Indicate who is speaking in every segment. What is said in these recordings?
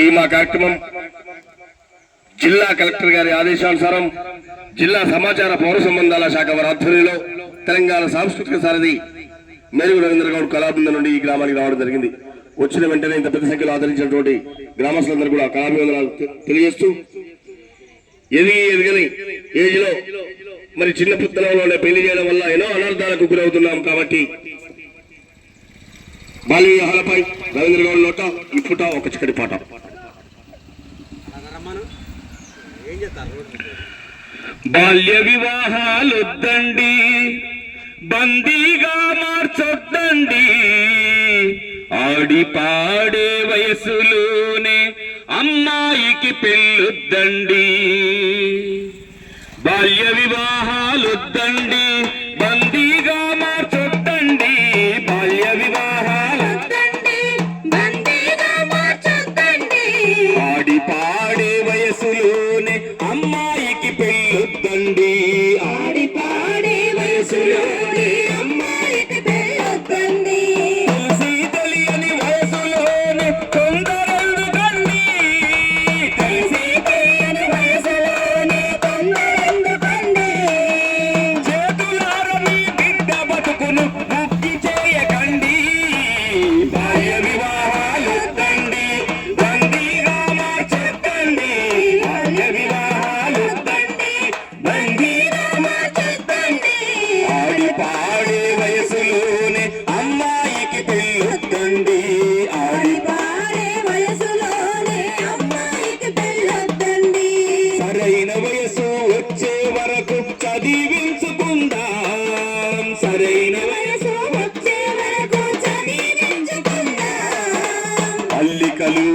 Speaker 1: ఈ మా కార్యక్రమం జిల్లా కలెక్టర్ గారి ఆదేశానుసారం జిల్లా సమాచార పౌర సంబంధాల శాఖ వారి ఆధ్వర్యంలో తెలంగాణ సాంస్కృతిక సారథి మేరుగు రవీంద్ర గౌడ్ కళాబృందం నుండి ఈ గ్రామానికి రావడం జరిగింది. వచ్చిన వెంటనే ఇంత పెద్ద సంఖ్యలో ఆదరించినటువంటి గ్రామస్తులందరూ కూడా కళాభివందనాలు తెలియజేస్తూ ఎదిగి ఎదిగని ఏజ్లో మరి చిన్న పుత్తనంలోనే పెళ్ళి చేయడం వల్ల ఎన్నో అనర్థాలకు గురవుతున్నాం కాబట్టి బాల్య వివాహాలపై రవీంద్ర గౌడ్ నోట ఈ ఒక చిక్కటి పాట.
Speaker 2: బాల్య వివాహాలొద్దండి. బందీగా మార్చొద్దండి. ఆడి పాడే వయసులోనే అమ్మాయికి పెళ్ళొద్దండి. బాల్య వివాహాలొద్దండి. ఆడి పాడే చదివించుకుందాం అల్లికలు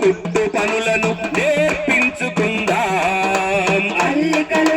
Speaker 2: కుట్టు పనులను నేర్పించుకుందాం.
Speaker 3: అల్లికలు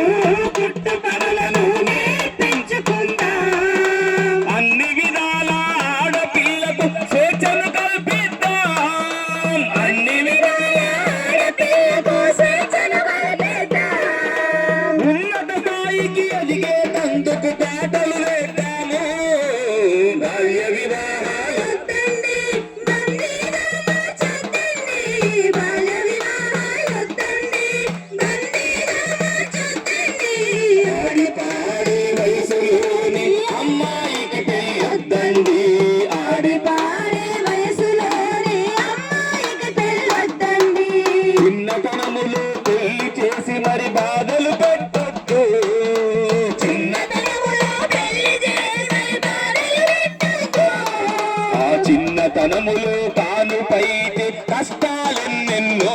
Speaker 3: తనములో తాను
Speaker 2: పైటి కష్టాలెన్నెన్నో